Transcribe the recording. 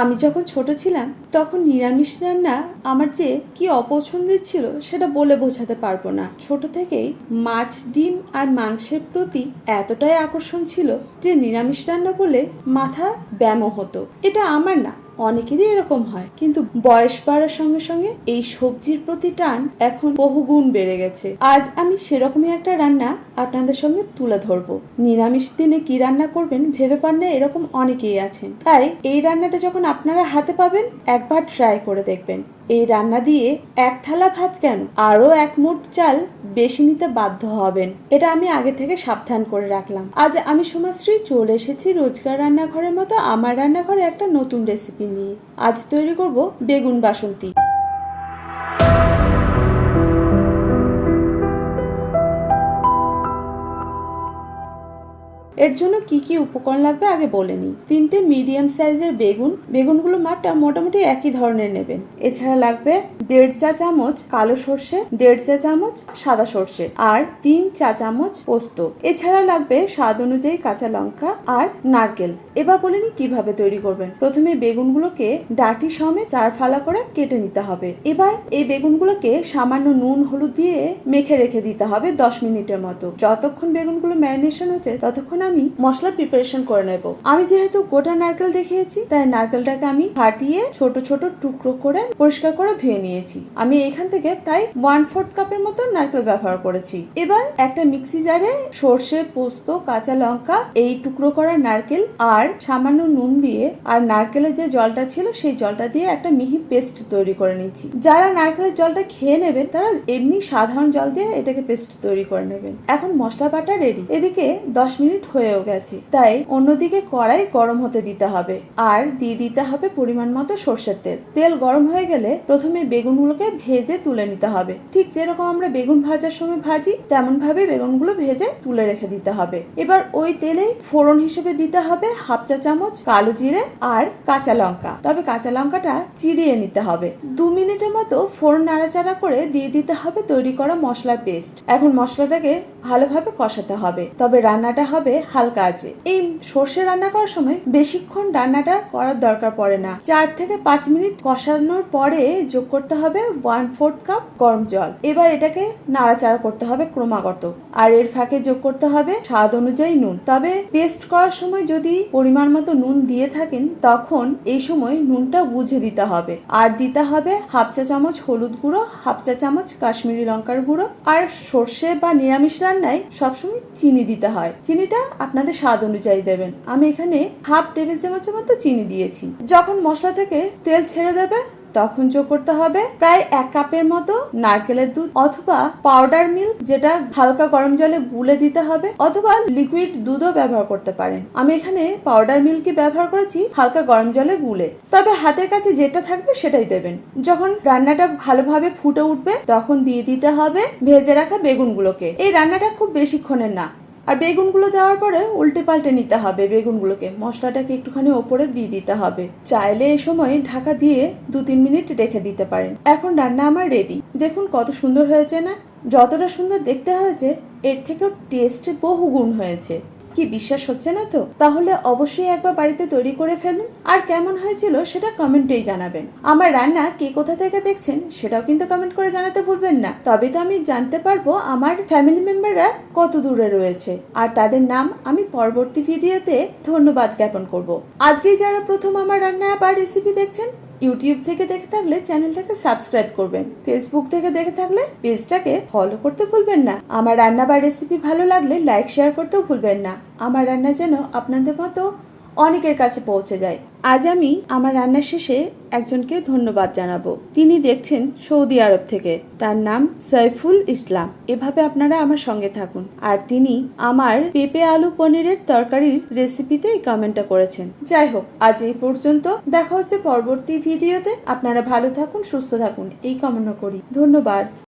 আমি যখন ছোট ছিলাম, তখন নিরামিষ রান্না আমার যে কি অপছন্দের ছিল সেটা বলে বোঝাতে পারব না। ছোট থেকেই মাছ, ডিম আর মাংসের প্রতি এতটাই আকর্ষণ ছিল যে নিরামিষ রান্না বলে মাথা ব্যামো হতো। এটা আমার না অনেকেরই এরকম হয়। কিন্তু বয়স বাড়ার সঙ্গে সঙ্গে এই সবজির প্রতি টান এখন বহুগুণ বেড়ে গেছে। আজ আমি সেরকমই একটা রান্না আপনাদের সঙ্গে তুলে ধরবো। নিরামিষ দিনে কি রান্না করবেন ভেবে পান না, এরকম অনেকেই আছেন। তাই এই রান্নাটা যখন আপনারা হাতে পাবেন, একবার ট্রাই করে দেখবেন। এই রান্না দিয়ে এক থালা ভাত কেন? আরও এক মুঠ চাল বেশি নিতে বাধ্য হবেন। এটা আমি আগে থেকে সাবধান করে রাখলাম। আজ আমি সোমাশ্রী চলে এসেছি রোজকার রান্নাঘরের মতো আমার রান্নাঘরে একটা নতুন রেসিপি নিয়ে। আজ তৈরি করব বেগুন বাসন্তী। এর জন্য কি কি উপকরণ লাগবে আগে বলে নিই। তিনটে মিডিয়াম সাইজের বেগুন। বেগুনগুলো মাপটা মোটামুটি একই ধরনের নেবেন। এছাড়া লাগবে দেড় চা চামচ কালো সর্ষে, দেড় চা চামচ সাদা সর্ষে আর তিন চা চামচ পোস্ত। এছাড়া লাগবে স্বাদ অনুযায়ী কাঁচা লঙ্কা আর নারকেল। এবার বলে নিই কীভাবে তৈরি করবেন। প্রথমে বেগুনগুলোকে ডাটি সমে চার ফালা করে কেটে নিতে হবে। এবার এই বেগুনগুলোকে সামান্য নুন, হলুদ দিয়ে মেখে রেখে দিতে হবে দশ মিনিটের মতো। যতক্ষণ বেগুনগুলো ম্যারিনেশন হচ্ছে, ততক্ষণ আমি মশলা প্রিপারেশন করে নেব। আমি যেহেতু গোটা নারকেল দেখিয়েছি, তাই নারকেলটাকে আমি ফাটিয়ে ছোট ছোট টুকরো করে পরিষ্কার করে ধুয়ে নিয়েছি। আমি এখান থেকে প্রায় ওয়ান ফোর্থ কাপের মতো নারকেল ব্যবহার করেছি। এবার একটা মিক্সি জারে সর্ষে, পোস্ত, কাঁচা লঙ্কা, এই টুকরো করা নারকেল আর সামান্য নুন দিয়ে আর নারকেলের যে জলটা ছিল, সেই জলটা দিয়ে একটা মিহি পেস্ট তৈরি করে নিয়েছি। যারা নারকেলের জলটা খেয়ে নেবেন তারা এমনি সাধারণ জল দিয়ে এটাকে পেস্ট তৈরি করে নেবেন। এখন মশলা বাটা রেডি এদিকে দশ মিনিট হয়েও গেছে। তাই অন্যদিকে কড়াই গরম হতে দিতে হবে। আর দিয়ে দিতে হবে পরিমাণ মতো সর্ষের তেল। তেল গরম হয়ে গেলে প্রথমে বেগুনগুলোকে ভেজে তুলে নিতে হবে। ঠিক যেরকম আমরা বেগুন ভাজার সময় ভাজি তেমন ভাবে বেগুনগুলো ভেজে তুলে রেখে দিতে হবে। এবার ওই তেলে ফোড়ন হিসেবে দিতে হবে হাফ চা চামচ কালো জিরে আর কাঁচা লঙ্কা। তবে কাঁচা লঙ্কাটা চিরিয়ে নিতে হবে। দু মিনিটের মতো ফোড়ন নাড়াচাড়া করে দিয়ে দিতে হবে তৈরি করা মশলার পেস্ট। এখন মশলাটাকে ভালোভাবে কষাতে হবে। তবে রান্নাটা হবে হালকা আছে। এই সর্ষে রান্না করার সময় বেশিক্ষণ রান্নাটা করার দরকার পড়ে না। চার থেকে পাঁচ মিনিট কষানোর পরে যোগ করতে হবে ওয়ান ফোর্থ কাপ গরম জল। এবার এটাকে নাড়াচাড়া করতে হবে ক্রমাগত। আর এর ফাঁকে যোগ করতে হবে স্বাদ অনুযায়ী নুন। তবে পেস্ট করার সময় যদি পরিমাণ মতো নুন দিয়ে থাকেন, তখন এই সময় নুনটা বুঝে দিতে হবে। আর দিতে হবে হাফ চা চামচ হলুদ গুঁড়ো, হাফ চা চামচ কাশ্মীরি লঙ্কার গুঁড়ো। আর সর্ষে বা নিরামিষ রান্নায় সবসময় চিনি দিতে হয়। চিনিটা আপনাদের স্বাদ অনুযায়ী দেবেন। আমি এখানে হাফ টেবিল চামচের মতো চিনি দিয়েছি। যখন মশলা থেকে তেল ছেড়ে দেবে, তখন যোগ করতে হবে প্রায় এক কাপের মতো নারকেলের দুধ অথবা পাউডার মিল্ক, যেটা হালকা গরম জলে গুলে দিতে হবে অথবা লিকুইড দুধও ব্যবহার করতে পারেন। আমি এখানে পাউডার মিল্কই ব্যবহার করেছি, হালকা গরম জলে গুলে। তবে হাতের কাছে যেটা থাকবে সেটাই দেবেন। যখন রান্নাটা ভালোভাবে ফুটে উঠবে, তখন দিয়ে দিতে হবে ভেজে রাখা বেগুনগুলোকে। এই রান্নাটা খুব বেশিক্ষণের না। আর বেগুনগুলো দেওয়ার পরে উল্টে পাল্টে নিতে হবে বেগুনগুলোকে। মশলাটাকে একটুখানি ওপরে দিয়ে দিতে হবে। চাইলে এ সময় ঢাকা দিয়ে দু তিন মিনিট রেখে দিতে পারেন। এখন রান্না আমার রেডি দেখুন কত সুন্দর হয়েছে না? যতটা সুন্দর দেখতে হয়েছে, এর থেকেও টেস্ট বহু গুণ হয়েছে। কি বিশ্বাস হচ্ছে না তো? তাহলে অবশ্যই একবার বাড়িতে তৈরি করে ফেলুন। আর কেমন হয়েছিল সেটা কমেন্টেই জানাবেন। আমার রান্না কে কোথা থেকে দেখছেন সেটাও কিন্তু কমেন্ট করে জানাতে ভুলবেন না। তবে তো আমি জানতে পারব আমার ফ্যামিলি মেম্বাররা কত দূরে রয়েছে। আর তাদের নাম আমি পরবর্তী ভিডিওতে ধন্যবাদ জ্ঞাপন করব। আজকেই যারা প্রথম আমার রান্না বা রেসিপি দেখছেন ইউটিউব থেকে দেখে থাকলে চ্যানেলটাকে সাবস্ক্রাইব করবেন। ফেসবুক থেকে দেখে থাকলে পেজটাকে ফলো করতে ভুলবেন না। আমার রান্না বা রেসিপি ভালো লাগলে লাইক শেয়ার করতেও ভুলবেন না। আমার রান্না যেন আপনাদের মতো অনেকের কাছে পৌঁছে যায়। আজ আমি আমার রান্নার শেষে একজনকে ধন্যবাদ জানাব। তিনি দেখছেন সৌদি আরব থেকে। তার নাম সাইফুল ইসলাম। এভাবে আপনারা আমার সঙ্গে থাকুন। আর তিনি আমার পেঁপে আলু পনিরের তরকারির রেসিপিতে এই কমেন্টটা করেছেন। যাই হোক, আজ এই পর্যন্ত। দেখা হচ্ছে পরবর্তী ভিডিওতে আপনারা ভালো থাকুন, সুস্থ থাকুন। এই কামনা করি। ধন্যবাদ।